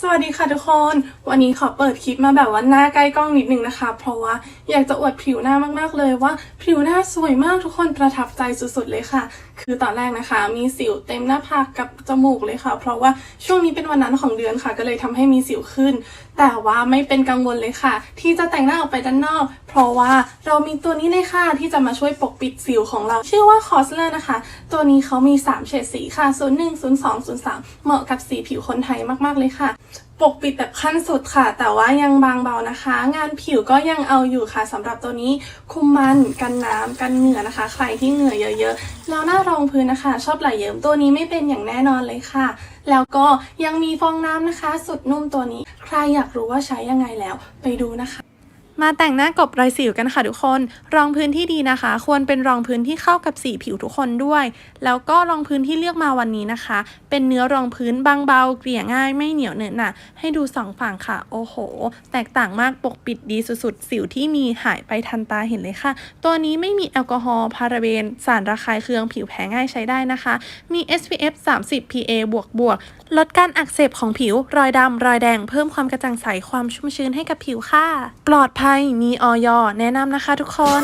สวัสดีค่ะทุกคน วันนี้ขอเปิดคลิปมาแบบว่าหน้าใกล้กล้องนิดนึงนะคะ เพราะว่าอยากจะอวดผิวหน้ามากๆเลยว่า ผิวหน้าสวยมากทุกคนประทับใจสุดๆเลยค่ะ คือตอนแรกนะคะ มีสิวเต็มหน้าผากกับจมูกเลยค่ะ เพราะว่าช่วงนี้เป็นวันนั้นของเดือนค่ะ ก็เลยทำให้มีสิวขึ้น แต่ว่าไม่เป็นกังวลเลยค่ะ ที่จะแต่งหน้าออกไปด้านนอก เพราะว่าเรามีตัวนี้เลยค่ะที่จะมาช่วยปกปิดสิวของเรา ชื่อว่าคอสเลอร์นะคะ ตัวนี้เขามี3เฉดสีค่ะ 01 02 03 เหมาะกับสีผิวคนไทยมากๆเลยค่ะปกปิดแบบขั้นสุดค่ะ แต่ว่ายังบางเบานะคะ งานผิวก็ยังเอาอยู่ค่ะสำหรับตัวนี้คุมมันกันน้ำกันเหงื่อนะคะ ใครที่เหงื่อเยอะๆแล้วหน้ารองพื้นนะคะ ชอบไหลเยิ้มตัวนี้ไม่เป็นอย่างแน่นอนเลยค่ะ แล้วก็ยังมีฟองน้ำนะคะ สุดนุ่มตัวนี้ ใครอยากรู้ว่าใช้ยังไงแล้วไปดูนะคะ มาแต่งหน้ากบรอยสิวกันค่ะทุกคน รองพื้นที่ดีนะคะ ควรเป็นรองพื้นที่เข้ากับสีผิวทุกคนด้วย แล้วก็รองพื้นที่เลือกมาวันนี้นะคะ เป็นเนื้อรองพื้นบางเบาเกลี่ยง่ายไม่เหนียวเหนอะหนะให้ดูสองฝั่งค่ะ โอ้โห แตกต่างมากปกปิดดีสุดๆ สิวที่มีหายไปทันตาเห็นเลยค่ะ ตัวนี้ไม่มีแอลกอฮอล์พาราเบน สารระคายเคืองผิวแพ้ง่ายใช้ได้นะคะ มี SPF 30 PA บวกบวกลดการอักเสบของผิว รอยดำรอยแดงเพิ่มความกระจ่างใสความชุ่มชื้นให้กับผิวค่ะ ปลอดภัยยมีออยแนะนำนะคะทุกคน